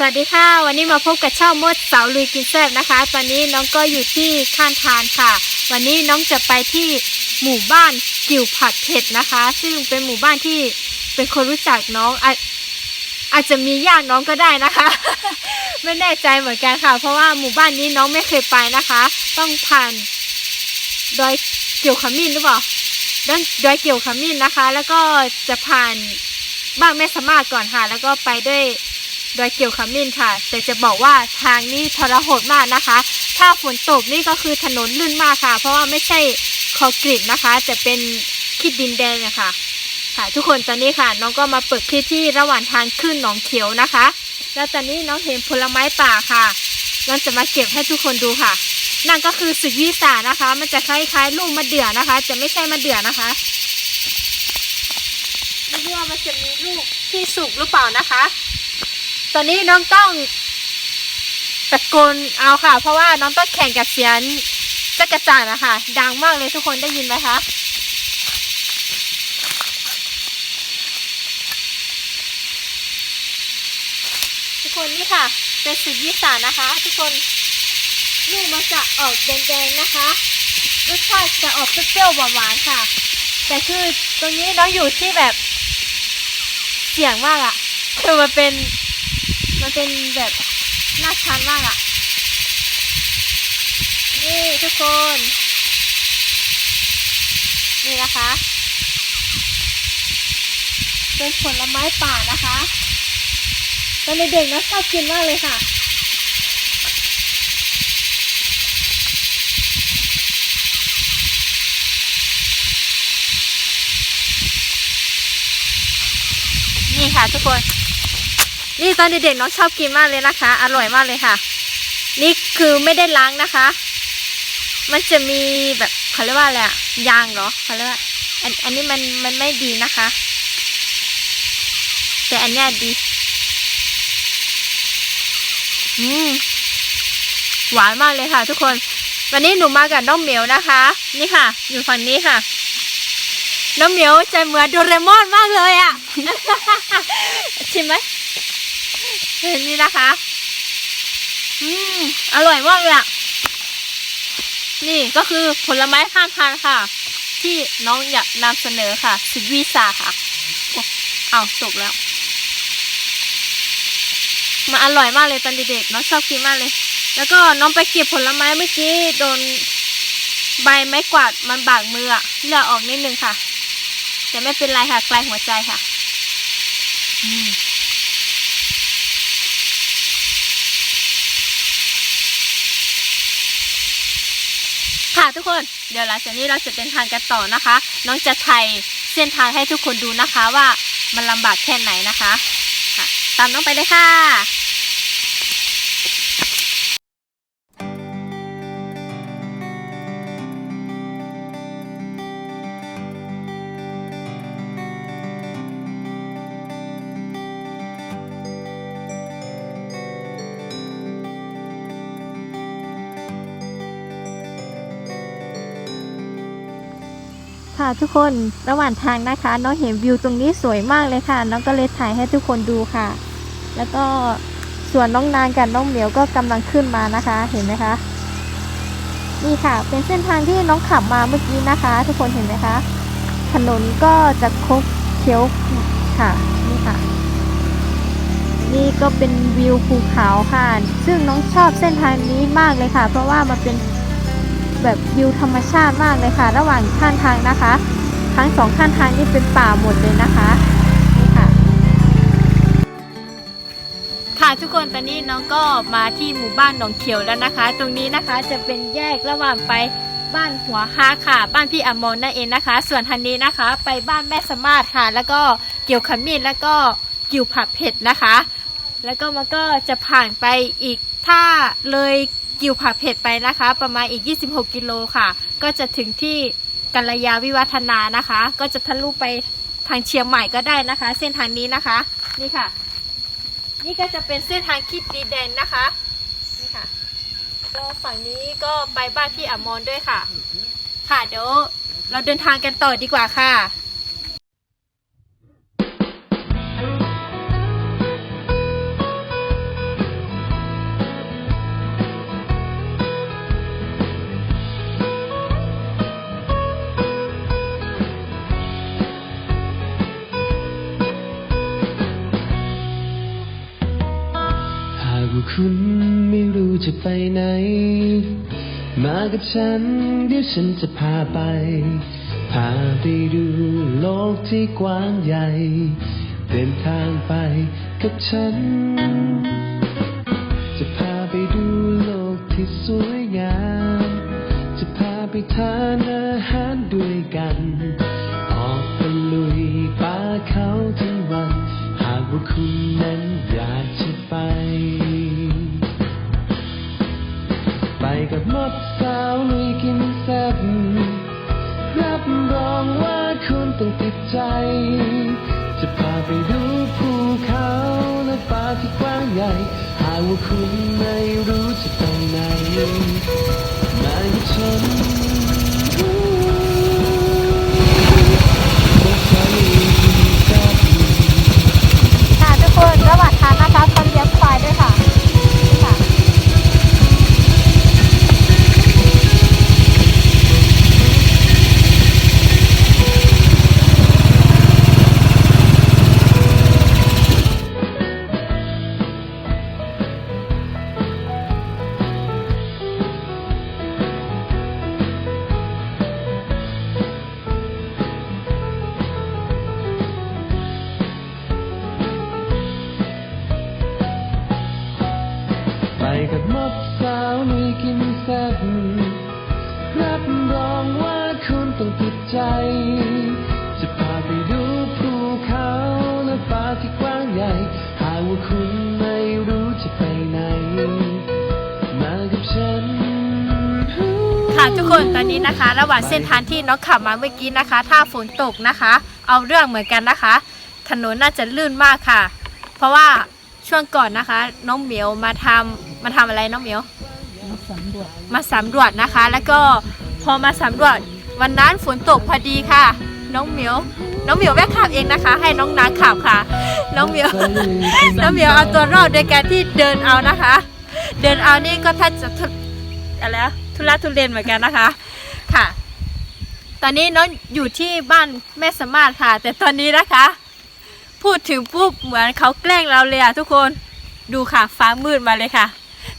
สวัสดีค่ะ วันนี้มาพบกับช่องมดสาวลุยกินแซ่บนะคะ ตอนนี้น้องก็อยู่ที่ข้างทานค่ะ วันนี้น้องจะไปที่หมู่บ้านกิ่วผัดเผ็ดนะคะ ซึ่งเป็นหมู่บ้านที่เป็นคนรู้จักน้องอาอาจจะมีญาติน้องก็ได้นะคะ ไม่แน่ใจเหมือนกันค่ะ เพราะว่าหมู่บ้านนี้น้องไม่เคยไปนะคะ ต้องผ่านดอยเกี่ยวขมิ้นหรือเปล่าดอยดอยเกี่ยวขมิ้นนะคะ แล้วก็จะผ่านบ้านแม่สมาก่อนค่ะ แล้วก็ไปด้วย ดอยเกี่ยวขมิ้นค่ะ แต่จะบอกว่าทางนี้ทรหดมากนะคะ ถ้าฝนตกนี่ก็คือถนนลื่นมากค่ะ เพราะว่าไม่ใช่คอนกรีตนะคะจะเป็นขี้ดินแดงนะคะค่ะ ทุกคนตอนนี้ค่ะน้องก็มาเปิดคลิปที่ระหว่างทางขึ้นหนองเขียวนะคะ แล้วตอนนี้น้องเห็นผลไม้ป่าค่ะน้องจะมาเก็บให้ทุกคนดูค่ะ นั่นก็คือสุกยี่สานะคะ มันจะคล้ายๆลูกมะเดื่อนะคะ จะไม่ใช่มะเดื่อนะคะไม่รู้ว่ามันจะมีลูกที่สุกหรือเปล่านะคะ ตอนนี้น้องต้องตะโกนเอาค่ะ เพราะว่าน้องต้องแข่งกับเสียงจักรจันนะคะ ดังมากเลยทุกคนได้ยินไหมคะทุกคนนี่ค่ะ เป็นสุดยิสานนะคะ ทุกคนลูกมันจะออกแดงๆนะคะรสชาติจะออกเปรี้ยวหวานๆค่ะ แต่คือตรงนี้น้องอยู่ที่แบบเสี่ยงมากอะคือมันเป็น มันเป็นแบบน่าทานมากอะ่ะ นี่ทุกคน นี่นะคะ เป็นผลไม้ป่านะคะตอนเด็กๆนะชอบกินมากเลยค่ะนี่ค่ะทุกคน นี่ตอนเด็กๆน้องชอบกินมากเลยนะคะ อร่อยมากเลยค่ะ นี่คือไม่ได้ล้างนะคะ มันจะมีแบบเขาเรียกว่าอะไรอะยางเหรอเขาเรียกว่าอันอันนี้มันมันไม่ดีนะคะ แต่อันเนี้ยดี อืมหวานมากเลยค่ะ ทุกคน วันนี้หนูมากับน้องเหมียวนะคะ นี่ค่ะ อยู่ฝั่งนี้ค่ะน้องเหมียวใจเหมือนโดเรมอนมากเลยอะชิมไหม นี่นะคะ อืม อร่อยมากเลยอะนี่ก็คือผลไม้ข้างทางค่ะ ที่น้องอยากนำเสนอค่ะสิวิสาค่ะโอ้เอาตกแล้วมันอร่อยมากเลยตอนเด็กๆน้องชอบกินมากเลย แล้วก็น้องไปเก็บผลไม้เมื่อกี้โดนใบไม้กวาดมันบากมืออะเลือดออกนิดนึงค่ะ แต่ไม่เป็นไรค่ะไกลหัวใจค่ะ อืม ทุกคนเดี๋ยวหลังจากนี้เราจะเดินทางกันต่อนะคะ น้องจะไทยเส้นทางให้ทุกคนดูนะคะว่ามันลำบากแค่ไหนนะคะ ตามน้องไปเลยค่ะ ทุกคนระหว่างทางนะคะ น้องเห็นวิวตรงนี้สวยมากเลยค่ะน้องก็เลยถ่ายให้ทุกคนดูค่ะ แล้วก็ส่วนน้องนางกับน้องเหมียวก็กำลังขึ้นมานะคะเห็นไหมคะนี่ค่ะ เป็นเส้นทางที่น้องขับมาเมื่อกี้นะคะ ทุกคนเห็นไหมคะถนนก็จะคดเคี้ยวค่ะนี่ค่ะ นี่ก็เป็นวิวภูเขาค่ะ ซึ่งน้องชอบเส้นทางนี้มากเลยค่ะ เพราะว่ามันเป็น แบบวิวธรรมชาติมากเลยค่ะ ระหว่างข้างทางนะคะ ทั้งสองข้างทางนี่เป็นป่าหมดเลยนะคะนี่ค่ะ ค่ะทุกคนตอนนี้น้องก็มาที่หมู่บ้านหนองเขียวแล้วนะคะ ตรงนี้นะคะจะเป็นแยกระหว่างไปบ้านหัวฮาค่ะ บ้านพี่อมรนั่นเองนะคะ ส่วนทางนี้นะคะ ไปบ้านแม่สมาร์ทค่ะ แล้วก็เกี่ยวขมิ้นแล้วก็กิ่วผัดเผ็ดนะคะ แล้วก็มันก็จะผ่านไปอีกถ้าเลย กิวผักเผ็ดไปนะคะ ประมาณอีก 26 กิโลค่ะ ก็จะถึงที่กัลยาวิวัฒนานะคะ ก็จะทะลุไปทางเชียงใหม่ก็ได้นะคะ เส้นทางนี้นะคะ นี่ค่ะ นี่ก็จะเป็นเส้นทางคิดดีแดนนะคะ นี่ค่ะก็ฝั่งนี้ก็ไปบ้านพี่อมรด้วยค่ะ ค่ะเดี๋ยวเราเดินทางกันต่อดีกว่าค่ะ ไหน มากับฉันเดี๋ยวฉันจะพาไป พาไปดูโลกที่กว้างใหญ่ เดินทางไปกับฉัน จะพาไปดูโลกที่สวยงาม จะพาไปทานอาหารด้วยกัน ออกไปลุยป่าเขาทั้งวัน หากว่าคุณนั้นอยากจะ ไปไปกับมดสาวลุยกินแซ่บรับรองว่าคุณต้องติดใจ จะพาไปดูภูเขาและป่าที่กว้างใหญ่ หากว่าคุณไม่รู้จะไปไหนมากับฉันมดสาวลุยกินแซ่บค่ะทุกคนระหว่างทางนะคะ ทุกคนตอนนี้นะคะ ระหว่างเส้นทางที่น้องขับมาเมื่อกี้นะคะ ถ้าฝนตกนะคะ เอาเรื่องเหมือนกันนะคะ ถนนน่าจะลื่นมากค่ะ เพราะว่าช่วงก่อนนะคะ น้องเหมียวมาทำมาทำอะไรน้องเหมียว มาสำรวจนะคะ แล้วก็พอมาสำรวจวันนั้นฝนตกพอดีค่ะ น้องเหมียว น้องเหมียวแม่ขับเองนะคะ ให้น้องนางขับค่ะ น้องเหมียว น้องเหมียวเอาตัวรอดโดยการที่เดินเอานะคะ เดินเอานี่ก็ถ้าจะทุอะไรนะ ทุลักทุเลนเหมือนกันนะคะค่ะ ตอนนี้น้องอยู่ที่บ้านแม่สมมาศค่ะ แต่ตอนนี้นะคะ พูดถึงปุ๊บเหมือนเขาแกล้งเราเลยอะทุกคนดูค่ะฟ้ามืดมาเลยค่ะ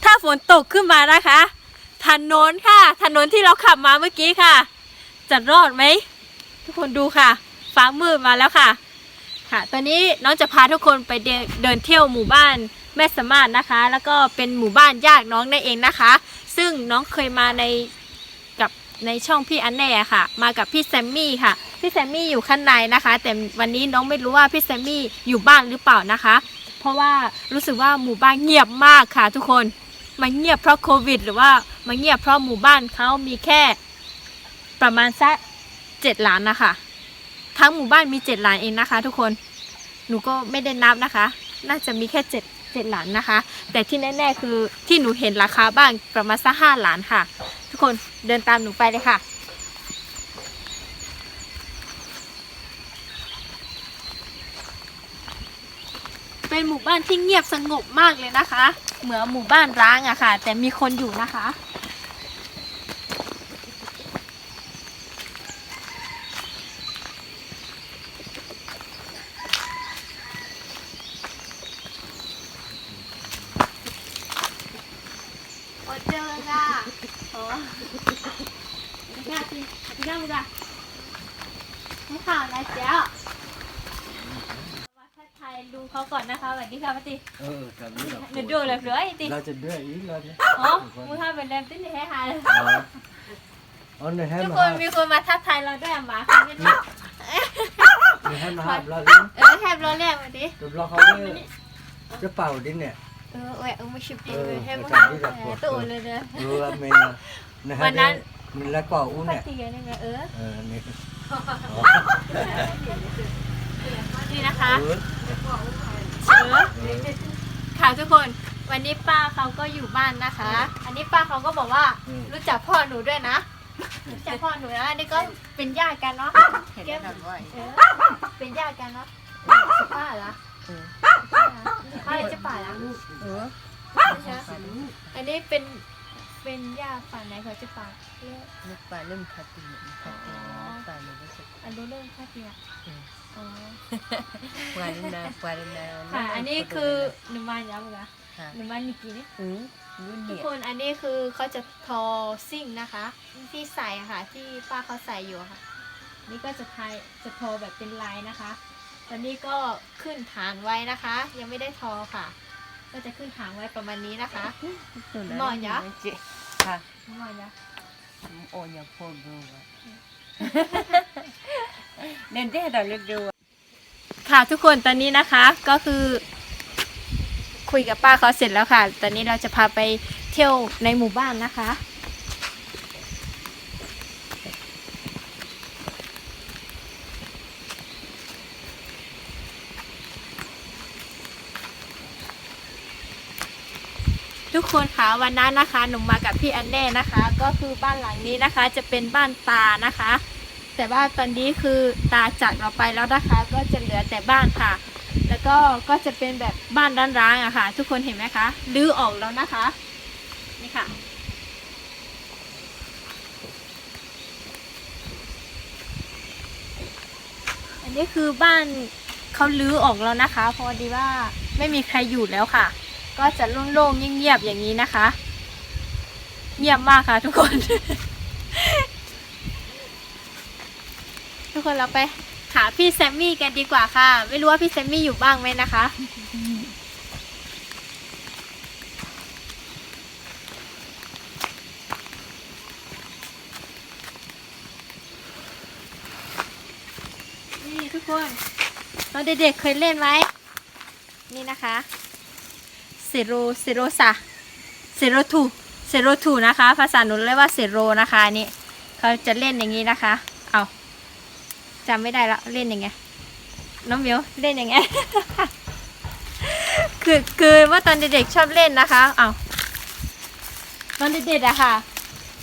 ถ้าฝนตกขึ้นมานะคะ ถนนค่ะ ถนนที่เราขับมาเมื่อกี้ค่ะ จะรอดไหมทุกคนดูค่ะ ฟ้ามืดมาแล้วค่ะ ค่ะ ตอนนี้น้องจะพาทุกคนไปเดเดินเที่ยวหมู่บ้าน แม่สมานนะคะ แล้วก็เป็นหมู่บ้านญาติน้องนั่นเองนะคะ ซึ่งน้องเคยมาในกับในช่องพี่อันแน่ค่ะ มากับพี่แซมมี่ค่ะ พี่แซมมี่อยู่ข้างในนะคะ แต่วันนี้น้องไม่รู้ว่าพี่แซมมี่อยู่บ้านหรือเปล่านะคะ เพราะว่ารู้สึกว่าหมู่บ้านเงียบมากค่ะ ทุกคนมันเงียบเพราะโควิด หรือว่ามันเงียบเพราะหมู่บ้านเขามีแค่ประมาณสักเจ็ดหลังนะคะทั้งหมู่บ้านมีเจ็ดหลังเองนะคะ ทุกคนหนูก็ไม่ได้นับนะคะ น่าจะมีแค่เจ็ด เจ็ดหลังนะคะ แต่ที่แน่ๆคือที่หนูเห็นราคาบ้านประมาณสักห้าหลังค่ะ ทุกคนเดินตามหนูไปเลยค่ะเป็นหมู่บ้านที่เงียบสงบมากเลยนะคะ เหมือนหมู่บ้านร้างอะค่ะ แต่มีคนอยู่นะคะ โอเจอค่ะโอ้ดีค่ะดีค่ะมึงอะให้ข่าวนะเจ้ามาทักทายลุงเขาก่อนนะคะสวัสดีค่ะป้าติ เออทำนี่เราหนูดูเลยเลยติเราจะเดือดอีกแล้วเนี่ยอมึงทำเป็นแรมติ้นให้หายอ๋อในให้ทุกมาคนมีคนมาทักทายเราด้วยอะหมาค่ะไม่รู้ในให้มาหับเราดิเออแทบเราแรกมาดิเดี๋ยวเราเขาเนี่ยจะเป่าดิเนี่ย เออเออเออไม่ชิบเอเอออให้มึงประจำที่แบบปวดตัวเลยเด้อรู้ว่าเมนนะฮะวันนั้นมันแล้วก็อุ้นปเนี่ยติยังไงเออเออนี่นี่นะคะ เออ ค่ะทุกคนวันนี้ป้าเขาก็อยู่บ้านนะคะ อันนี้ป้าเขาก็บอกว่ารู้จักพ่อหนูด้วยนะ รู้จักพ่อหนูนะอันนี้ก็เป็นญาติกันเนาะเก็บเออเป็นญาติกันเนาะป้าเหรอป้าจะป่าเหรอเออใช่ไหมอันนี้เป็น เป็นญาติฝั่งไหนเขาจะป่าเรียกนึกปลาเริ่มพัดตีพัดตีปลาเลยรู้สึกอันนี้เรื่องค่าเทียอ๋อปลาเล่นนาปลาเล่นนาค่ะ อันนี้คือหนูมาอย่างไรบ้างค่ะหนูมานิกี่นี่อืมอรุ่นทุกเนี่ยคนอันนี้คือเขาจะทอซิ่งนะคะ ที่ใส่อะค่ะ ที่ป้าเขาใส่อยู่อะค่ะ นี่ก็จะทายจะทอแบบเป็นลายนะคะตอนนี้ก็ขึ้นฐานไว้นะคะ ยังไม่ได้ทอค่ะ ก็จะขึ้นฐานไว้ประมาณนี้นะคะหมอนยะค่ะน้ำมันนะโอ้ยอย่าพูดดูอะเดินได้เราเลือกดูอะค่ะทุกคนตอนนี้นะคะก็คือคุยกับป้าเขาเสร็จแล้วค่ะ ตอนนี้เราจะพาไปเที่ยวในหมู่บ้านนะคะ ทุกคนคะวันนั้นนะคะหนูมากับพี่อันแน่นะคะ ก็คือบ้านหลังนี้นะคะ จะเป็นบ้านตานะคะ แต่ว่าตอนนี้คือตาจากเราไปแล้วนะคะ ก็จะเหลือแต่บ้านค่ะ แล้วก็ก็จะเป็นแบบบ้านร้างๆอะค่ะ ทุกคนเห็นไหมคะรื้อออกแล้วนะคะนี่ค่ะอันนี้คือบ้านเขาลื้อออกแล้วนะคะ พอดีว่าไม่มีใครอยู่แล้วค่ะ ก็จะโล่งๆเงียบๆอย่างนี้นะคะ เงียบมากค่ะทุกคน ทุกคนเราไปหาพี่แซมมี่กันดีกว่าค่ะ ไม่รู้ว่าพี่แซมมี่อยู่บ้างไหมนะคะ นี่ทุกคนตอนเด็กๆเคยเล่นไหมนี่นะคะ เซโรเซโรซาเซโรทูเซโรทูนะคะ ภาษาหนูเรียกว่าเซโรนะคะนี่เขาจะเล่นอย่างนี้นะคะ เอาจำไม่ได้แล้วเล่นยังไงน้องเหมิวเล่นยังไงคือคือว่าตอนเด็กๆชอบเล่นนะคะเอาตอนเด็กๆอะค่ะ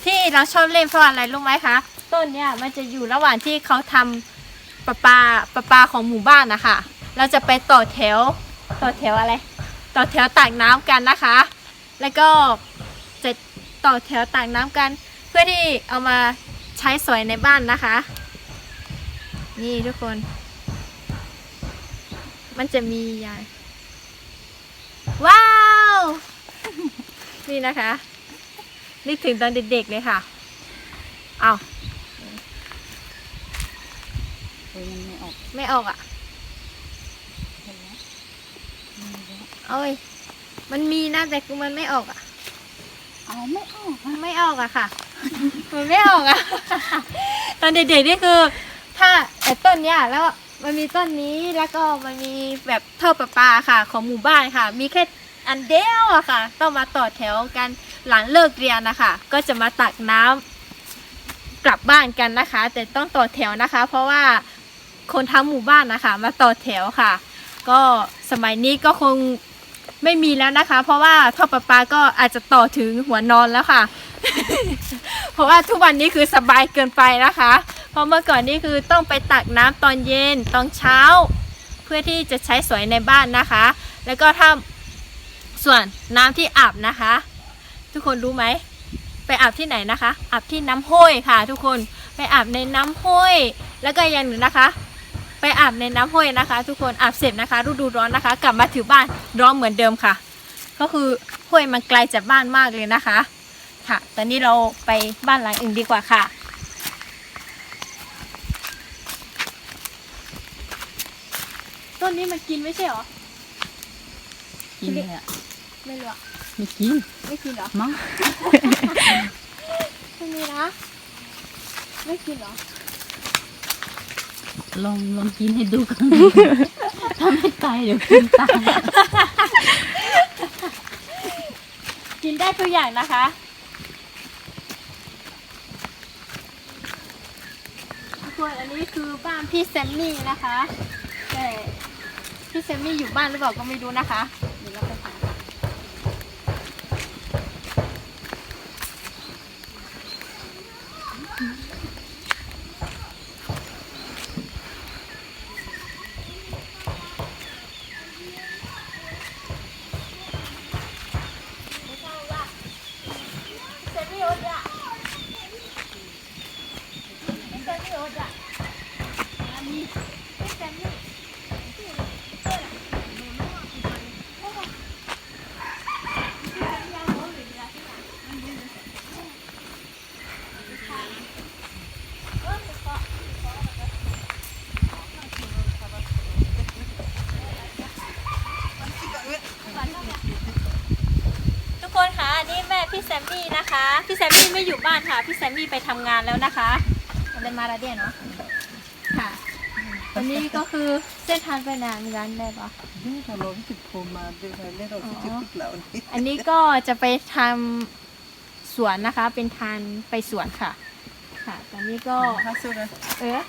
ที่เราชอบเล่นเพราะอะไรรู้ไหมคะต้นเนี่ยมันจะอยู่ระหว่างที่เขาทำประปาประปาของหมู่บ้านนะคะ เราจะไปต่อแถวต่อแถวอะไร ต่อแถวตักน้ำกันนะคะ แล้วก็จะต่อแถวตักน้ำกัน เพื่อที่เอามาใช้สอยในบ้านนะคะ นี่ทุกคน มันจะมียายว้าว นี่นะคะนึกถึงตอนเด็กๆเลยค่ะ เอาเออยังไม่ออกไม่ออกอะ เห็นไหม เอ้ย มันมีนะแต่คือมันไม่ออกอะ เอาไม่ออกอะไม่ออกอะค่ะ มันไม่ออกอะ ตอนเด็กๆนี่คือ ถ้าไอ้ต้นเนี้ยแล้วมันมีต้นนี้แล้วก็มันมีแบบท่อประปาค่ะ ของหมู่บ้านค่ะ มีแค่อันเดียวอะค่ะ ต้องมาต่อแถวกันหลังเลิกเรียนนะคะ ก็จะมาตักน้ำกลับบ้านกันนะคะ แต่ต้องต่อแถวนะคะ เพราะว่าคนทั้งหมู่บ้านนะคะ มาต่อแถวค่ะ ก็สมัยนี้ก็คง ไม่มีแล้วนะคะ เพราะว่าท่อประปาก็อาจจะต่อถึงหัวนอนแล้วค่ะ เพราะว่าทุกวันนี้คือสบายเกินไปนะคะ เพราะเมื่อก่อนนี่คือต้องไปตักน้ำตอนเย็นตอนเช้า เพื่อที่จะใช้สวยในบ้านนะคะ แล้วก็ถ้าส่วนน้ำที่อาบนะคะ ทุกคนรู้ไหมไปอาบที่ไหนนะคะอาบที่น้ำห้วยค่ะ ทุกคนไปอาบในน้ำห้วยแล้วก็อย่างหนึ่งนะคะ อาบในน้ำห้วยนะคะ ทุกคนอาบเสร็จนะคะฤดูร้อนนะคะ กลับมาถึงบ้านร้อนเหมือนเดิมค่ะ ก็คือห้วยมันไกลจากบ้านมากเลยนะคะ ค่ะ ตอนนี้เราไปบ้านหลังอื่นดีกว่าค่ะต้นนี้มันกินไม่ใช่เหรอกินเลยอะไม่รู้อะไม่กินไม่กินเหรอมั้งไม่มีนะไม่กินเหรอ ลองลองกินให้ดูกันถ้าไม่ตายเดี๋ยวกินตายกินได้ทุกอย่างนะคะทุกคนอันนี้คือบ้านพี่แซมมี่นะคะ แต่พี่แซมมี่อยู่บ้านหรือเปล่าก็ไม่รู้นะคะ เดี๋ยวเราไปหาพี่แซมมี่โอ๊ตอะพี่แซมมี่โอ๊ตอะอันนี้พี่แซมมี่ Hãy subscribe cho kênh Ghiền Mì Gõ Để không bỏ lỡ พี่แซมมี่นะคะ พี่แซมมี่ไม่อยู่บ้านค่ะ พี่แซมมี่ไปทำงานแล้วนะคะอะไรมาละเดียเนาะค่ะวันนี้ก็คือเส้นทางไปไหนมีร้านได้ปะ นี่ถ้าเราติดโคมาด้วยกันเนี่ยเราจะติดแล้วนี่อันนี้ก็จะไปทำสวนนะคะ เป็นทานไปสวนค่ะ ค่ะ ตอนนี้ก็ ฮัสซุนะเออ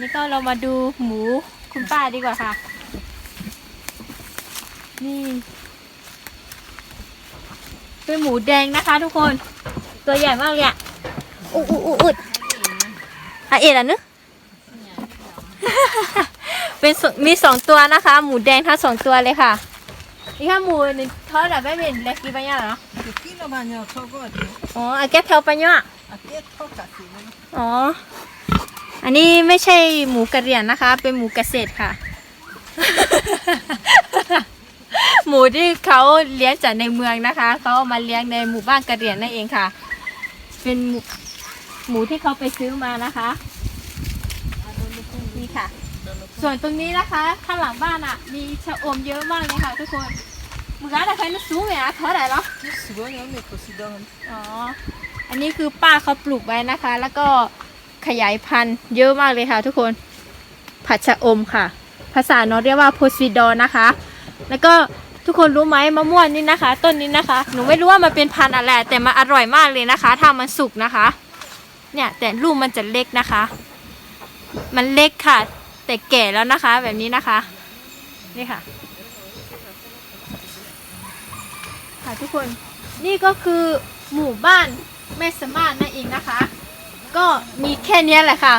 นี่ก็เรามาดูหมูคุณป้าดีกว่าค่ะ นี่ เป็นหมูแดงนะคะ ทุกคน ตัวใหญ่มากเลยอะอุ๊อุ๊อุ๊อุดอะเอ็ดอะนึเป็นสมีสองตัวนะคะ หมูแดงทั้งสองตัวเลยค่ะนี่ค่ะหมูนี่ทอดแบบไม่เป็นเล็กกี่ปัญญาเหรอที่เรามาเนี่ยเขาก็ดีอ๋ออาแก้เทาปัญญาอาเก็ตเขากัดสินะอ๋ออันนี้ไม่ใช่หมูกระเหรี่ยงนะคะ เป็นหมูเกษตรค่ะ หมูที่เขาเลี้ยงจากในเมืองนะคะเขาเอามาเลี้ยงในหมู่บ้านกระเหรี่ยนนั่นเองค่ะ เป็นหมูที่เขาไปซื้อมานะคะนี่ค่ะ ส่วนตรงนี้นะคะข้างหลังบ้านอะ มีชะอมเยอะมากเลยค่ะทุกคนมือร้านอะไรนะสูงเนี่ยเท่าไหร่หรอสูงเนี่ยมีกุศลอ๋ออันนี้คือป้าเขาปลูกไว้นะคะ แล้วก็ขยายพันธุ์เยอะมากเลยค่ะ ทุกคนผัดชะอมค่ะ ภาษาโนอเรียกว่าโพซิดอนนะคะ แล้วก็ ทุกคนรู้ไหมมะม่วงนี่นะคะ ต้นนี้นะคะ หนูไม่รู้ว่ามันเป็นพันธุ์อะไรแต่มันอร่อยมากเลยนะคะ ถ้ามันสุกนะคะ เนี่ยแต่ลูกมันจะเล็กนะคะ มันเล็กค่ะ แต่แก่แล้วนะคะ แบบนี้นะคะ นี่ค่ะ ค่ะทุกคนนี่ก็คือหมู่บ้านแม่สมาร์ทนั่นเองนะคะ ก็มีแค่นี้แหละค่ะ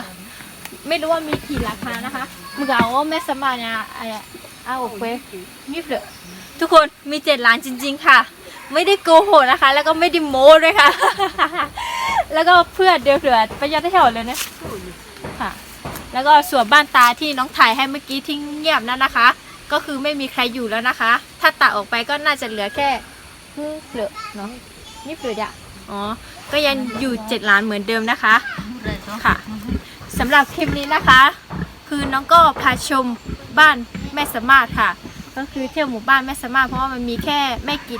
ไม่รู้ว่ามีกี่ราคานะคะมึงเอาว่าแม่สมาร์ทเนี่ยไอ้เอาออกไปมีเปลือ ทุกคนมีเจ็ดล้านจริง ๆ ค่ะ ไม่ได้โกหกนะคะ แล้วก็ไม่ได้โม้ด้วยค่ะ แล้วก็เพื่อนเดือดเดือดประหยัดได้แถวเลยนะค่ะ แล้วก็ส่วนบ้านตาที่น้องถ่ายให้เมื่อกี้ที่เงียบนั่นนะคะ ก็คือไม่มีใครอยู่แล้วนะคะ ถ้าตัดออกไปก็น่าจะเหลือแค่เปลือกเนาะนี่เปลือกอะอ๋อ ก็ยังอยู่เจ็ดล้านเหมือนเดิมนะคะค่ะสำหรับคลิปนี้นะคะ คือน้องก็พาชมบ้านแม่สมารถค่ะ ก็คือเที่ยวหมู่บ้านแม่สามารถเพราะว่ามันมีแค่ไม่กี่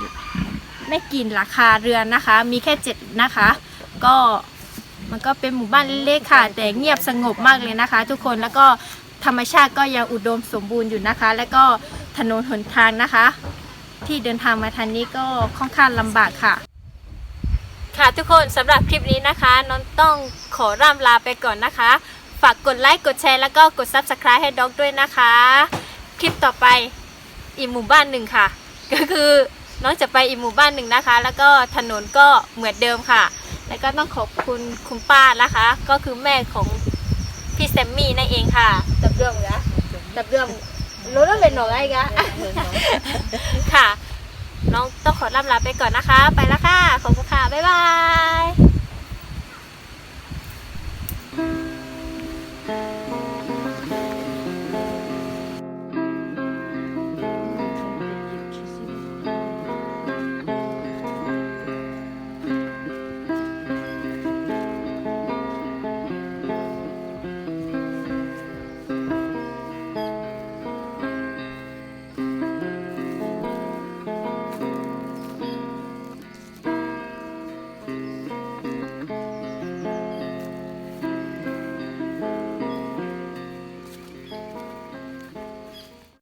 ไม่กี่ราคาเรือนนะคะ มีแค่เจ็ดนะคะ ก็มันก็เป็นหมู่บ้านเล็กๆค่ะ แต่เงียบสงบมากเลยนะคะ ทุกคนแล้วก็ธรรมชาติก็ยังอุดมสมบูรณ์อยู่นะคะ แล้วก็ถนนหนทางนะคะ ที่เดินทางมาทางนี้ก็ค่อนข้างลำบากค่ะ ค่ะทุกคนสำหรับคลิปนี้นะคะน้องต้องขอร่ำลาไปก่อนนะคะ ฝากกดไลค์กดแชร์แล้วก็กด Subscribe ให้ด็อกด้วยนะคะ คลิปต่อไป อีกหมู่บ้านหนึ่งค่ะ ก็คือน้องจะไปอีกหมู่บ้านหนึ่งนะคะ แล้วก็ถนนก็เหมือนเดิมค่ะ แล้วก็ต้องขอบคุณคุณป้านะคะ ก็คือแม่ของพี่แซมมี่นั่นเองค่ะตับเรื่องเหรอตับเรื่องรู้แล้วเป็นหนอไงกะค่ะ น้องต้องขอลำลาไปก่อนนะคะ ไปแล้วค่ะ ขอบคุณค่ะ บ๊ายบาย